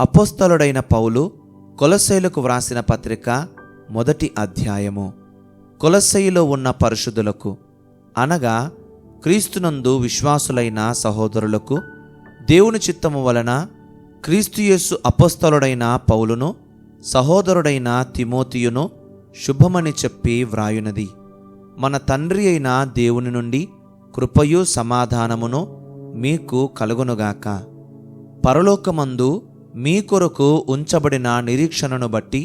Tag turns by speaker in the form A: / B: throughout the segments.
A: అపోస్తలుడైన పౌలు కొలసైలకు వ్రాసిన పత్రిక మొదటి అధ్యాయము. కొలసైలో ఉన్న పరిశుద్ధులకు అనగా క్రీస్తునందు విశ్వాసులైన సహోదరులకు దేవుని చిత్తము వలన క్రీస్తుయేసు అపోస్తలుడైన పౌలును సహోదరుడైన తిమోతియును శుభమని చెప్పి వ్రాయునది. మన తండ్రి అయిన దేవుని నుండి కృపయు సమాధానమును మీకు కలుగునుగాక. పరలోకమందు మీ కొరకు ఉంచబడిన నిరీక్షణను బట్టి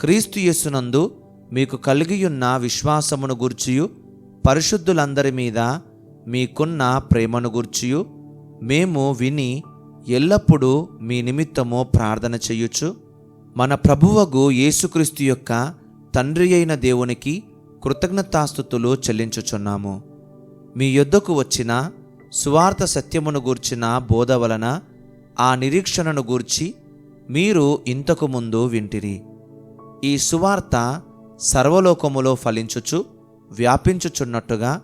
A: క్రీస్తు యేసునందు మీకు కలిగియున్న విశ్వాసమును గూర్చియు పరిశుద్ధులందరి మీద మీకున్న ప్రేమను గూర్చియు మేము విని ఎల్లప్పుడూ మీ నిమిత్తము ప్రార్థన చెయ్యొచ్చు మన ప్రభువగు యేసుక్రీస్తు యొక్క తండ్రి అయిన దేవునికి కృతజ్ఞతాస్థుతులు చెల్లించుచున్నాము. మీ యొద్దకు వచ్చిన సువార్త సత్యమును గూర్చిన బోధ వలన ఆ నిరీక్షణను గూర్చి మీరు ఇంతకు ముందు వింటిరి. ఈ సువార్త సర్వలోకములో ఫలించుచు వ్యాపించుచున్నట్టుగా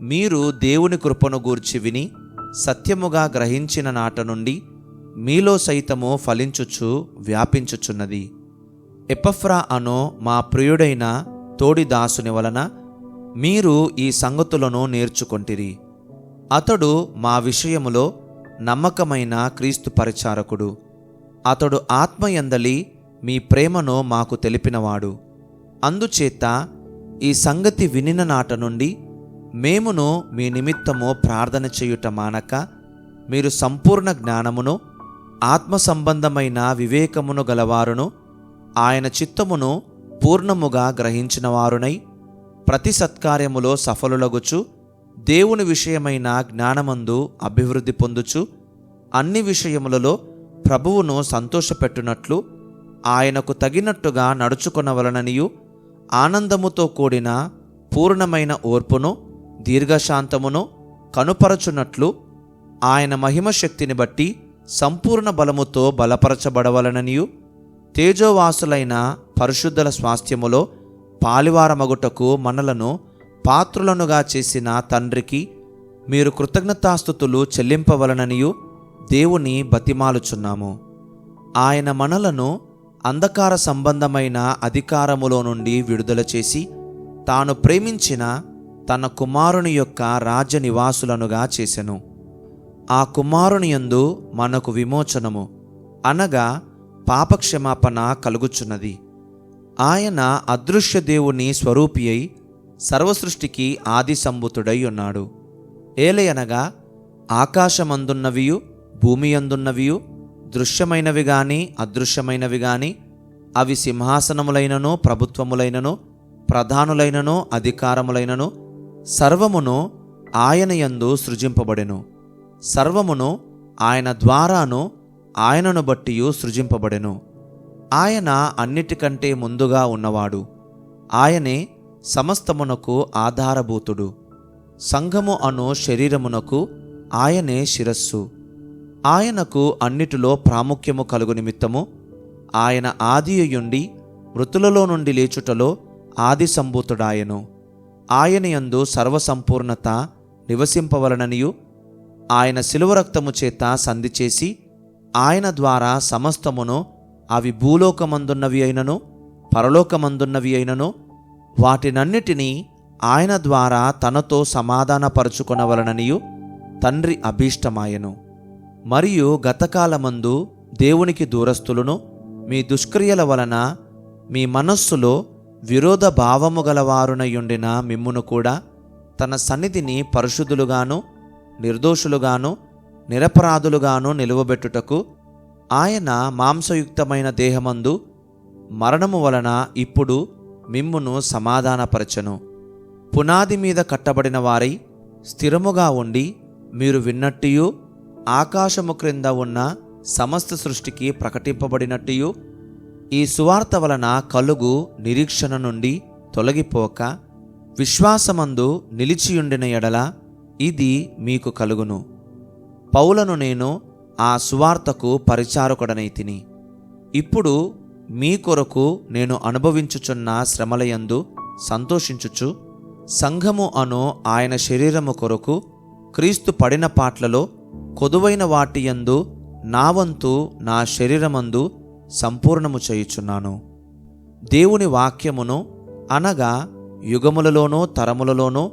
A: మీరు దేవుని కృపను గూర్చి విని సత్యముగా గ్రహించిన నాట నుండి మీలో సైతము ఫలించుచు వ్యాపించుచున్నది. ఎపఫ్రా అనో మా ప్రియుడైన తోడి దాసుని వలన మీరు ఈ సంగతులను నేర్చుకొంటిరి. అతడు మా విషయములో నమ్మకమైన క్రీస్తు పరిచారకుడు. అతడు ఆత్మయందలి మీ ప్రేమను మాకు తెలిపినవాడు. అందుచేత ఈ సంగతి వినిన నాట నుండి మేమును మీ నిమిత్తము ప్రార్థన చేయుట మానక మీరు సంపూర్ణ జ్ఞానమును ఆత్మ సంబంధమైన వివేకమును గలవారును ఆయన చిత్తమును పూర్ణముగా గ్రహించిన వారునై ప్రతి సత్కార్యములో సఫలులగుచు దేవుని విషయమైన జ్ఞానమందు అభివృద్ధి పొందుచు అన్ని విషయములలో ప్రభువును సంతోషపెట్టునట్లు ఆయనకు తగినట్టుగా నడుచుకొనవలననియు ఆనందముతో కూడిన పూర్ణమైన ఓర్పును దీర్ఘశాంతమును కనుపరచునట్లు ఆయన మహిమ శక్తిని బట్టి సంపూర్ణ బలముతో బలపరచబడవలననియు తేజోవాసులైన పరిశుద్ధుల స్వాస్థ్యములో పాలివారమగుటకు మనలను పాత్రులనుగా చేసిన తండ్రికి మీరు కృతజ్ఞతాస్థుతులు చెల్లింపవలననియు దేవుని బతిమాలుచున్నాము. ఆయన మనలను అంధకార సంబంధమైన అధికారములో నుండి విడుదల చేసి తాను ప్రేమించిన తన కుమారుని యొక్క రాజ్య నివాసులనుగా చేసెను. ఆ కుమారుని యందు మనకు విమోచనము అనగా పాపక్షమాపణ కలుగుచున్నది. ఆయన అదృశ్య దేవుని స్వరూపి అయి సర్వసృష్టికి ఆది సంభూతుడై ఉన్నాడు. ఏలయనగా ఆకాశమందున్నవియు భూమి అందున్నవియు దృశ్యమైనవి గాని అదృశ్యమైనవి గాని అవి సింహాసనములైనను ప్రభుత్వములైనను ప్రధానులైనను అధికారములైనను సర్వమును ఆయన యందు సృజింపబడెను. సర్వమును ఆయన ద్వారాను ఆయనను బట్టియు సృజింపబడెను. ఆయన అన్నిటికంటే ముందుగా ఉన్నవాడు. ఆయనే సమస్తమునకు ఆధారభూతుడు. సంఘము అను శరీరమునకు ఆయనే శిరస్సు. ఆయనకు అన్నిటిలో ప్రాముఖ్యము కలుగు నిమిత్తము ఆయన ఆదియుండి మృతులలో నుండి లేచుటలో ఆది సంభూతుడాయను ఆయన యందు సర్వసంపూర్ణత నివసింపవలననియు ఆయన శిలువరక్తము చేత సంధి చేసి ఆయన ద్వారా సమస్తమును అవి భూలోకమందున్నవి అయినను పరలోకమందున్నవి అయినను వాటినన్నిటినీ ఆయన ద్వారా తనతో సమాధానపరుచుకొనవలననియు తండ్రి అభీష్టమాయను. మరియు గతకాలమందు దేవునికి దూరస్తులను మీ దుష్క్రియల వలన మీ మనస్సులో విరోధ భావము గలవారునయుండిన మిమ్మును కూడా తన సన్నిధిని పరిశుద్ధులుగాను నిర్దోషులుగాను నిరపరాధులుగాను నిలువబెట్టుటకు ఆయన మాంసయుక్తమైన దేహమందు మరణము వలన ఇప్పుడు మిమ్మును సమాధానపరచను. పునాది మీద కట్టబడిన వారై స్థిరముగా ఉండి మీరు విన్నట్టియు ఆకాశము క్రింద ఉన్న సమస్త సృష్టికి ప్రకటింపబడినట్టియు ఈ సువార్త వలన కలుగు నిరీక్షణ నుండి తొలగిపోక విశ్వాసమందు నిలిచియుండిన ఎడల ఇది మీకు కలుగును. పౌలను నేను ఆ సువార్తకు పరిచారకుడనై తిని. ఇప్పుడు మీ కొరకు నేను అనుభవించుచున్న శ్రమలయందు సంతోషించుచు సంఘము అను ఆయన శరీరము కొరకు క్రీస్తు పడిన పాట్లలో కొదువైన వాటియందు నా వంతు నా శరీరమందు సంపూర్ణము చేయుచున్నాను. దేవుని వాక్యమును అనగా యుగములలోనూ తరములలోనూ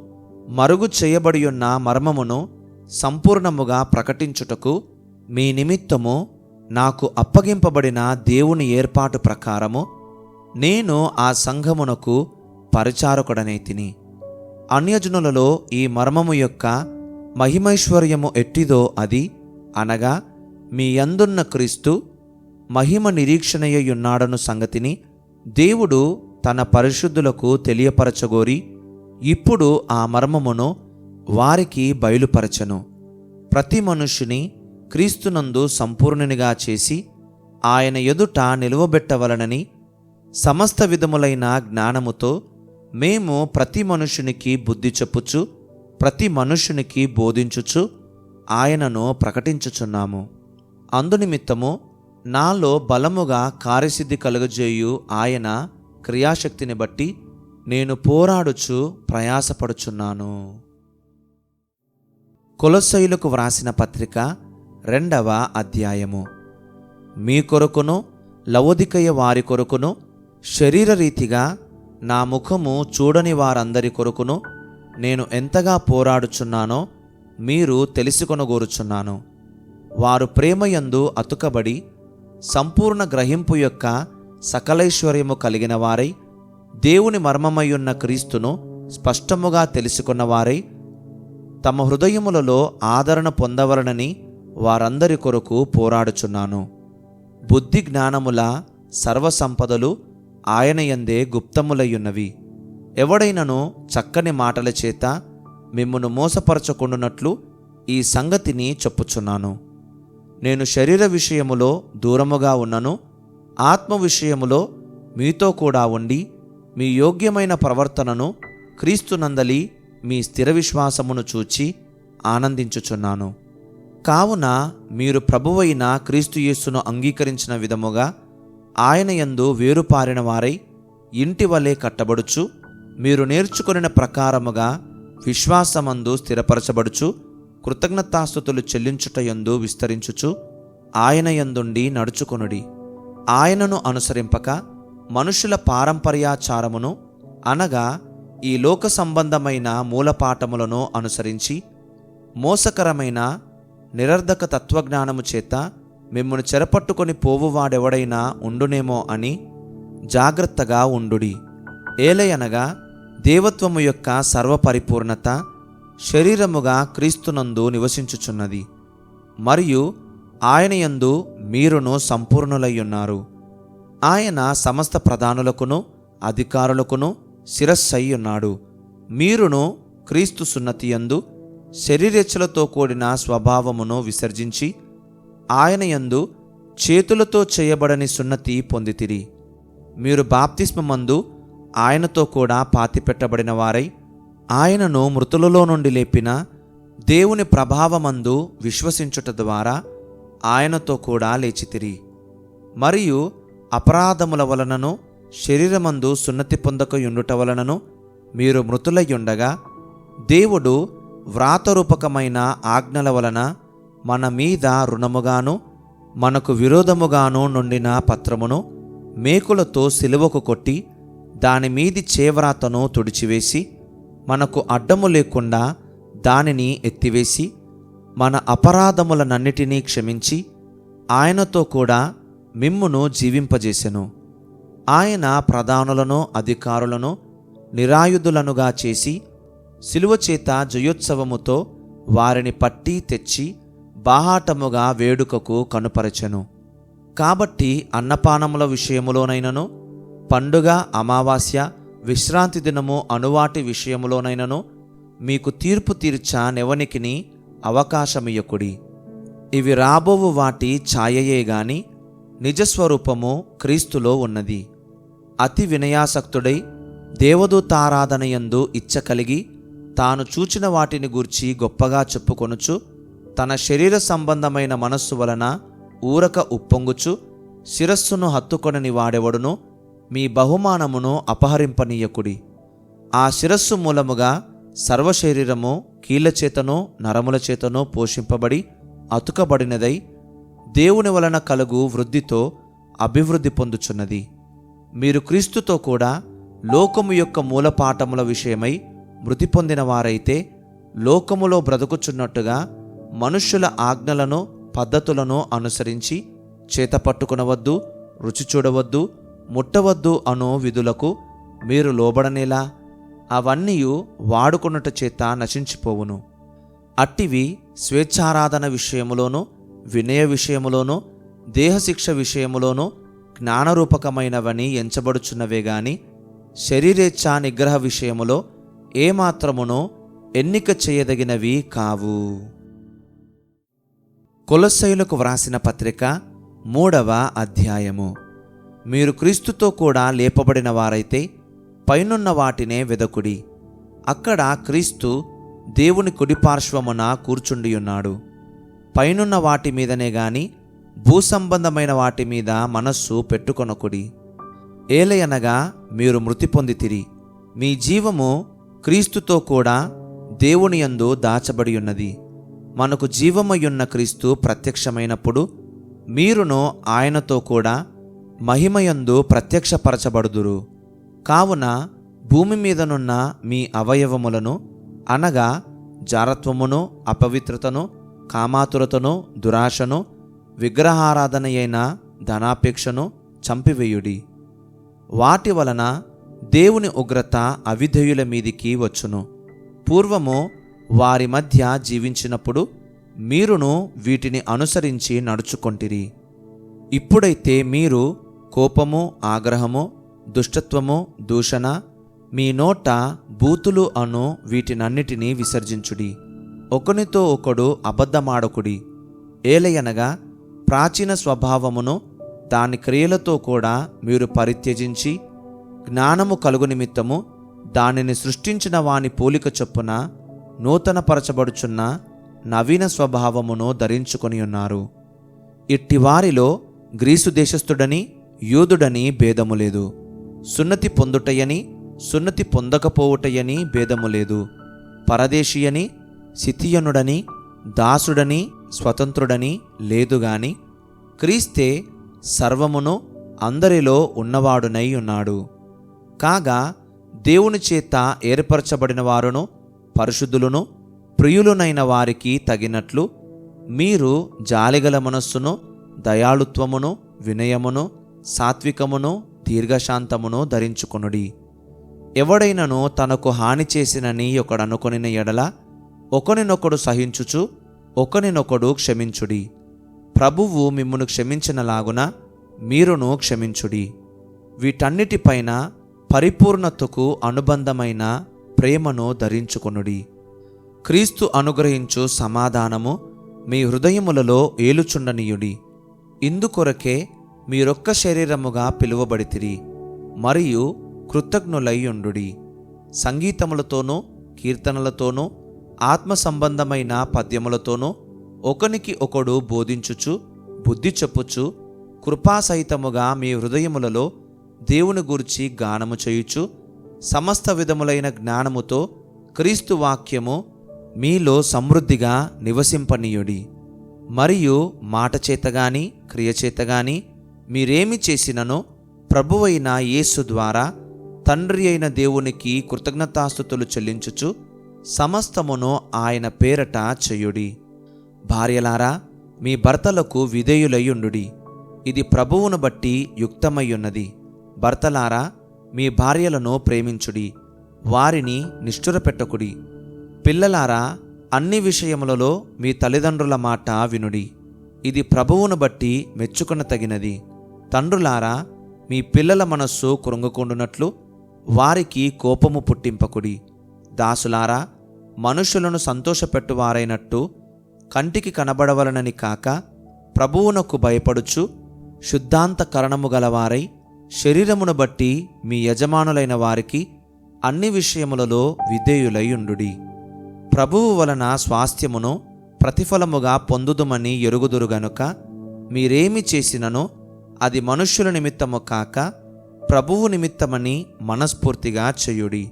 A: మరుగు చేయబడి ఉన్న మర్మమును సంపూర్ణముగా ప్రకటించుటకు మీ నిమిత్తము నాకు అప్పగింపబడిన దేవుని ఏర్పాటు ప్రకారము నేను ఆ సంఘమునకు పరిచారకుడనే తిని. అన్యజనులలో ఈ మర్మము యొక్క మహిమైశ్వర్యము ఎట్టిదో అది అనగా మీ యందున్న క్రీస్తు మహిమ నిరీక్షణయ్యున్నాడను సంగతిని దేవుడు తన పరిశుద్ధులకు తెలియపరచగోరి ఇప్పుడు ఆ మర్మమును వారికి బయలుపరచను. ప్రతి మనుషుని క్రీస్తునందు సంపూర్ణునిగా చేసి ఆయన ఎదుట నిలువబెట్టవలనని సమస్త విధములైన జ్ఞానముతో మేము ప్రతి మనుషునికి బుద్ధి చెప్పుచు ప్రతి మనుషునికి బోధించుచు ఆయనను ప్రకటించుచున్నాము. అందునిమిత్తము నాలో బలముగా కార్యసిద్ధి కలుగజేయు ఆయన క్రియాశక్తిని బట్టి నేను పోరాడుచు ప్రయాసపడుచున్నాను. కొలసైలకు వ్రాసిన పత్రిక రెండవ అధ్యాయము. మీ కొరకును లవోదికయ వారి కొరకును శరీరరీతిగా నా ముఖము చూడని వారందరి కొరకును నేను ఎంతగా పోరాడుచున్నానో మీరు తెలుసుకొనగోరుచున్నాను. వారు ప్రేమయందు అతుకబడి సంపూర్ణ గ్రహింపు యొక్క సకలైశ్వర్యము కలిగిన వారై దేవుని మర్మమయ్యున్న క్రీస్తును స్పష్టముగా తెలుసుకున్నవారై తమ హృదయములలో ఆదరణ పొందవలనని వారందరి కొరకు పోరాడుచున్నాను. బుద్ధి జ్ఞానముల సర్వసంపదలు ఆయన యందే గుప్తములయ్యున్నవి. ఎవడైనను చక్కని మాటల చేత మిమ్మును మోసపరచకుండునట్లు ఈ సంగతిని చెప్పుచున్నాను. నేను శరీర విషయములో దూరముగా ఉన్నను ఆత్మ విషయములో మీతో కూడా ఉండి మీ యోగ్యమైన ప్రవర్తనను క్రీస్తునందలి మీ స్థిర విశ్వాసమును చూచి ఆనందించుచున్నాను. కావున మీరు ప్రభువైన క్రీస్తుయేస్సును అంగీకరించిన విధముగా ఆయన యందు వేరుపారిన వారై ఇంటి వలె కట్టబడుచు మీరు నేర్చుకొనిన ప్రకారముగా విశ్వాసమందు స్థిరపరచబడుచు కృతజ్ఞతాస్థుతులు చెల్లించుటయందు విస్తరించుచు ఆయన యందుండి నడుచుకొనుడి. ఆయనను అనుసరింపక మనుషుల పారంపర్యాచారమును అనగా ఈ లోక సంబంధమైన మూలపాఠములను అనుసరించి మోసకరమైన నిరర్ధక తత్వజ్ఞానము చేత మిమ్మల్ని చెరపట్టుకొని పోవువాడెవడైనా ఉండునేమో అని జాగ్రత్తగా ఉండుడి. ఏలయనగా దేవత్వము యొక్క సర్వపరిపూర్ణత శరీరముగా క్రీస్తునందు నివసించుచున్నది. మరియు ఆయన యందు మీరును సంపూర్ణులయ్యున్నారు. ఆయన సమస్త ప్రధానులకును అధికారులకును శిరస్సయ్యున్నాడు. మీరును క్రీస్తు సున్నతి యందు శరీరెచ్చలతో కూడిన స్వభావమును విసర్జించి ఆయన యందు చేతులతో చేయబడని సున్నతి పొందితిరి. మీరు బాప్తిస్మమందు ఆయనతో కూడా పాతిపెట్టబడిన వారై ఆయనను మృతులలో నుండి లేపిన దేవుని ప్రభావమందు విశ్వసించుట ద్వారా ఆయనతో కూడా లేచితిరి. మరియు అపరాధముల వలనను శరీరమందు సున్నతి పొందకయుండుట వలనను మీరు మృతులయ్యుండగా దేవుడు వ్రాతరూపకమైన ఆజ్ఞల వలన మన మీద రుణముగాను మనకు విరోధముగాను నుండిన పత్రమును మేకులతో సిలువకు కొట్టి దాని మీది చేవ్రాతను తుడిచివేసి మనకు అడ్డము లేకుండా దానిని ఎత్తివేసి మన అపరాధములనన్నిటినీ క్షమించి ఆయనతో కూడా మిమ్మును జీవింపజేసెను. ఆయన ప్రధానులను అధికారులను నిరాయుధులనుగా చేసి శిలువ చేత జయోత్సవముతో వారిని పట్టి తెచ్చి బాహాటముగా వేడుకకు కనుపరచెను. కాబట్టి అన్నపానముల విషయములోనైనను పండుగ అమావాస్య విశ్రాంతి దినము అనువాటి విషయములోనైనను మీకు తీర్పు తీర్చా నెవనికిని అవకాశమియకుడి. ఇవి రాబోవు వాటి ఛాయయే గాని నిజస్వరూపము క్రీస్తులో ఉన్నది. అతి వినయాసక్తుడై దేవదూతారాధనయందు ఇచ్చ కలిగి తాను చూచిన వాటిని గూర్చి గొప్పగా చెప్పుకొనుచు తన శరీర సంబంధమైన మనస్సు వలన ఊరక ఉప్పొంగుచు శిరస్సును హత్తుకొనని వాడెవడును మీ బహుమానమును అపహరింపనీయకుడి. ఆ శిరస్సు మూలముగా సర్వశరీరము కీళ్ళ చేతనో నరముల చేతనో పోషింపబడి అతుకబడినదై దేవుని వలన కలుగు వృద్ధితో అభివృద్ధి పొందుచున్నది. మీరు క్రీస్తుతో కూడా లోకము యొక్క మూలపాఠముల విషయమై మృతి పొందిన వారైతే లోకములో బ్రతుకుచున్నట్టుగా మనుష్యుల ఆజ్ఞలను పద్ధతులను అనుసరించి చేతపట్టుకునవద్దు రుచి చూడవద్దు ముట్టవద్దు అను విధులకు మీరు లోబడనేలా? అవన్నీ వాడుకున్నట చేత నశించిపోవును. అట్టివి స్వేచ్ఛారాధన విషయములోను వినయ విషయములోను దేహశిక్ష విషయములోను జ్ఞానరూపకమైనవని ఎంచబడుచున్నవే గాని శరీరేచ్ఛా నిగ్రహ విషయములో ఏమాత్రమునో ఎన్నిక చేయదగినవి కావు. కొలస్సయులకు వ్రాసిన పత్రిక మూడవ అధ్యాయము. మీరు క్రీస్తుతో కూడా లేపబడిన వారైతే పైనున్న వాటినే వెదకుడి. అక్కడ క్రీస్తు దేవుని కుడిపార్శ్వమున కూర్చుండియున్నాడు. పైనున్న వాటి మీదనే గాని భూసంబంధమైన వాటి మీద మనస్సు పెట్టుకొనకుడి. ఏలయనగా మీరు మృతి పొందితిరి. మీ జీవము క్రీస్తుతో కూడా దేవుని యందు దాచబడి ఉన్నది. మనకు జీవమయ్యున్న క్రీస్తు ప్రత్యక్షమైనప్పుడు మీరును ఆయనతో కూడా మహిమయందు ప్రత్యక్షపరచబడుదురు. కావున భూమి మీదనున్న మీ అవయవములను అనగా జారత్వమును అపవిత్రతను కామాతురతను దురాశను విగ్రహారాధనయైన ధనాపేక్షను చంపివేయుడి. వాటి వలన దేవుని ఉగ్రత అవిధేయుల మీదికి వచ్చును. పూర్వము వారి మధ్య జీవించినప్పుడు మీరును వీటిని అనుసరించి నడుచుకొంటిరి. ఇప్పుడైతే మీరు కోపము ఆగ్రహము దుష్టత్వము దూషణ మీ నోట బూతులు అను వీటినన్నిటినీ విసర్జించుడి. ఒకనితో ఒకడు అబద్ధమాడకుడి. ఏలయనగా ప్రాచీన స్వభావమును దాని క్రియలతో కూడా మీరు పరిత్యజించి జ్ఞానము కలుగు నిమిత్తము దానిని సృష్టించిన వాని పోలిక చొప్పున నూతనపరచబడుచున్న నవీన స్వభావమును ధరించుకొని ఉన్నారు. ఇట్టి వారిలో గ్రీసు దేశస్థుడని యూదుడని భేదము లేదు. సున్నతి పొందుటయని సున్నతి పొందకపోవుటయని భేదము లేదు. పరదేశీయని సిథియనుడని దాసుడని స్వతంత్రుడని లేదుగాని క్రీస్తే సర్వమును అందరిలో ఉన్నవాడునై ఉన్నాడు. కాగా దేవుని చేత ఏర్పరచబడిన వారును పరిశుద్ధులను ప్రియులునైన వారికి తగినట్లు మీరు జాలిగల మనస్సును దయాళుత్వమును వినయమును సాత్వికమును దీర్ఘశాంతమును ధరించుకొనుడి. ఎవడైనను తనకు హాని చేసినని ఒకడనుకొనిన ఎడల ఒకనినొకడు సహించుచు ఒకనినొకడు క్షమించుడి. ప్రభువు మిమ్మును క్షమించినలాగున మీరును క్షమించుడి. వీటన్నిటిపైన పరిపూర్ణతకు అనుబంధమైన ప్రేమను ధరించుకొనుడి. క్రీస్తు అనుగ్రహించు సమాధానము మీ హృదయములలో ఏలుచుండనీయుడి. ఇందుకొరకే మీరొక్క శరీరముగా పిలువబడితిరి మరియు కృతజ్ఞులయ్యుండుడి. సంగీతములతోనూ కీర్తనలతోనూ ఆత్మ సంబంధమైన పద్యములతోనూ ఒకనికి ఒకడు బోధించుచు బుద్ధి చెప్పుచు కృపాసహితముగా మీ హృదయములలో దేవుని గూర్చి గానము చేయుచు సమస్త విధములైన జ్ఞానముతో క్రీస్తు వాక్యము మీలో సమృద్ధిగా నివసింపనీయుడి. మరియు మాట చేతగాని క్రియచేతగాని మీరేమి చేసిననో ప్రభువైన యేసు ద్వారా తండ్రి అయిన దేవునికి కృతజ్ఞతాస్థుతులు చెల్లించుచు సమస్తమును ఆయన పేరట చెయ్యుడి భార్యలారా మీ భర్తలకు విధేయులయ్యుండుడి ఇది ప్రభువును బట్టి యుక్తమయ్యున్నది భర్తలారా మీ భార్యలను ప్రేమించుడి వారిని నిష్ఠురపెట్టకుడి. పిల్లలారా అన్ని విషయములలో మీ తల్లిదండ్రుల మాట వినుడి. ఇది ప్రభువును బట్టి మెచ్చుకున్న తగినది తండ్రులారా మీ పిల్లల మనస్సు కృంగుకుండునట్లు వారికి కోపము పుట్టింపకుడి. దాసులారా మనుషులను సంతోషపెట్టువారైనట్టు కంటికి కనబడవలనని కాక ప్రభువునకు భయపడుచు శుద్ధాంతకరణము గలవారై శరీరమును బట్టి మీ యజమానులైన వారికి అన్ని విషయములలో విధేయులైండుడి ప్రభువు వలన స్వాస్థ్యమును ప్రతిఫలముగా పొందుదుమని ఎరుగుదురు గనుక మీరేమి చేసిననో అది మనుష్యుల నిమిత్తము కాక ప్రభువు నిమిత్తమని మనస్ఫూర్తిగా చేయుడి.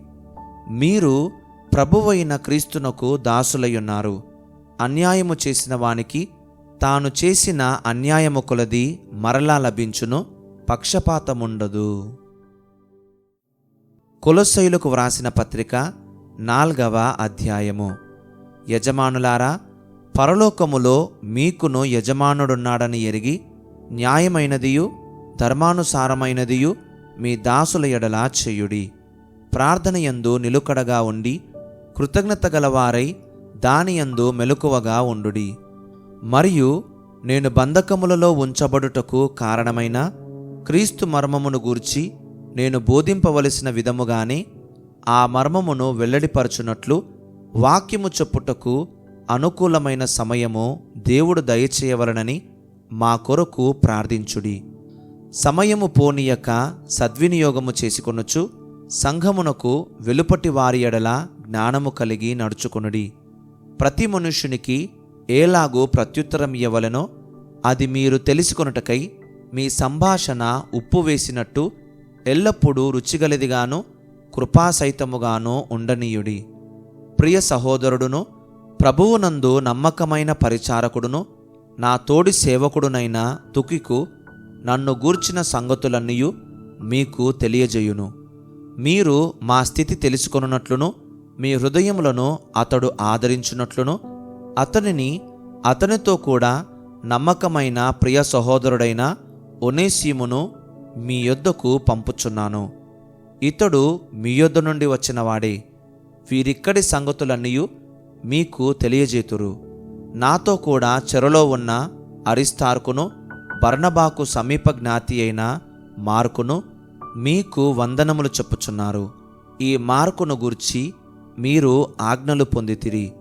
A: మీరు ప్రభువైన క్రీస్తునకు దాసులయ్యున్నారు. అన్యాయము చేసిన వానికి తాను చేసిన అన్యాయము కొలది మరలా లభించును. పక్షపాతముండదు. కొలొస్సయులకు వ్రాసిన పత్రిక నాల్గవ అధ్యాయము. యజమానులారా పరలోకములో మీకును యజమానుడున్నాడని ఎరిగి న్యాయమైనదియు ధర్మానుసారమైనదియు మీ దాసుల ఎడలా చేయుడి. ప్రార్థనయందు నిలుకడగా ఉండి కృతజ్ఞత గలవారై దానియందు మెలకువగా ఉండుడి. మరియు నేను బంధకములలో ఉంచబడుటకు కారణమైన క్రీస్తు మర్మమును గూర్చి నేను బోధింపవలసిన విధముగానే ఆ మర్మమును వెల్లడిపరచునట్లు వాక్యము చెప్పుటకు అనుకూలమైన సమయము దేవుడు దయచేయవలనని మా కొరకు ప్రార్థించుడి. సమయము పోనీయక సద్వినియోగము చేసుకొనుచు సంఘమునకు వెలుపటి వారి ఎడల జ్ఞానము కలిగి నడుచుకొనుడి. ప్రతి మనుష్యునికి ఏలాగూ ప్రత్యుత్తరం ఇవ్వవలెనో అది మీరు తెలుసుకొనుటకై మీ సంభాషణ ఉప్పు వేసినట్టు ఎల్లప్పుడూ రుచిగలదిగాను కృపాసహితముగాను ఉండనీయుడి. ప్రియ సహోదరుడును ప్రభువునందు నమ్మకమైన పరిచారకుడును నా తోడి సేవకుడునైన తుకికు నన్ను గూర్చిన సంగతులన్నీయు మీకు తెలియజేయును. మీరు మా స్థితి తెలుసుకొనున్నట్లును మీ హృదయములను అతడు ఆదరించున్నట్లును అతనిని అతనితో కూడా నమ్మకమైన ప్రియ సహోదరుడైన ఒనేసీమును మీ యొద్దకు పంపుచున్నాను. ఇతడు మీ యొద్ద నుండి వచ్చినవాడే. వీరిక్కడి సంగతులన్నీ మీకు తెలియజేతురు. నాతో కూడా చెరలో ఉన్న అరిస్తార్కును బర్ణబాకు సమీప జ్ఞాతి అయిన మార్కును మీకు వందనములు చెప్పుచున్నారు. ఈ మార్కును గూర్చి మీరు ఆజ్ఞలు పొందితిరి.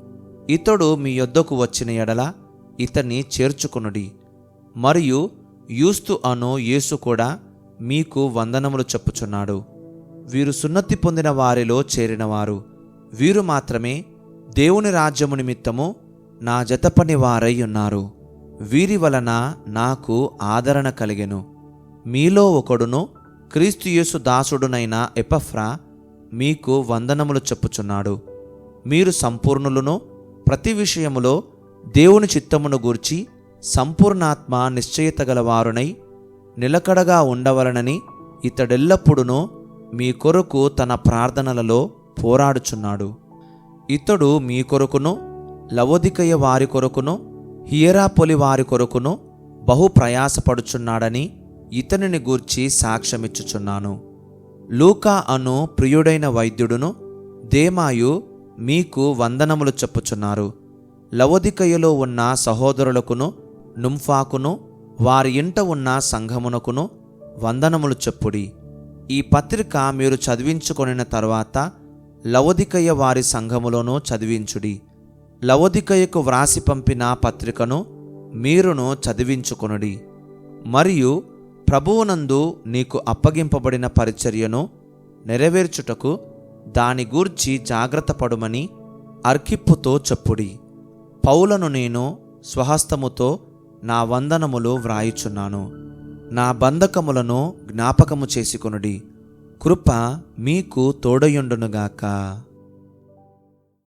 A: ఇతడు మీ యొద్దకు వచ్చిన ఎడల ఇతన్ని చేర్చుకునుడి. మరియు యూస్తు అను యేసు కూడా మీకు వందనములు చెప్పుచున్నాడు. వీరు సున్నతి పొందిన వారిలో చేరినవారు. వీరు మాత్రమే దేవుని రాజ్యము నిమిత్తము నా జతపని వారై ఉన్నారు. వీరి వలన నాకు ఆదరణ కలిగెను. మీలో ఒకడును క్రీస్తు యేసు దాసుడునైన ఎపఫ్రా మీకు వందనములు చెప్పుచున్నాడు. మీరు సంపూర్ణులను ప్రతి విషయములో దేవుని చిత్తమును గూర్చి సంపూర్ణాత్మ నిశ్చయిత గలవారునై నిలకడగా ఉండవలనని ఇతడెల్లప్పుడునూ మీ కొరకు తన ప్రార్థనలలో పోరాడుచున్నాడు. ఇతడు మీ కొరకును లవోదికయ వారి కొరకును హియరాపొలి వారి కొరకును బహు ప్రయాసపడుచున్నాడని ఇతనిని గూర్చి సాక్ష్యమిచ్చుచున్నాను. లూకా అను ప్రియుడైన వైద్యుడును దేమాయు మీకు వందనములు చెప్పుచున్నారు. లవోదికయలో ఉన్న సహోదరులకును నుంఫాకును వారి ఇంట ఉన్న సంఘమునకును వందనములు చెప్పుడి. ఈ పత్రిక మీరు చదివించుకొనిన తర్వాత లవోదికయ్య వారి సంఘములోనూ చదివించుడి. లవోదికయ్యకు వ్రాసి పంపిన పత్రికను మీరును చదివించుకొనుడి. మరియు ప్రభువునందు నీకు అప్పగింపబడిన పరిచర్యను నెరవేర్చుటకు దాని గూర్చి జాగ్రత్త పడుమని అర్కిప్పుతో చెప్పుడి. పౌలను నేను స్వహస్తముతో నా వందనములు వ్రాయుచున్నాను. నా బంధకములను జ్ఞాపకము చేసుకొనుడి. కృప మీకు తోడయుండునుగాక.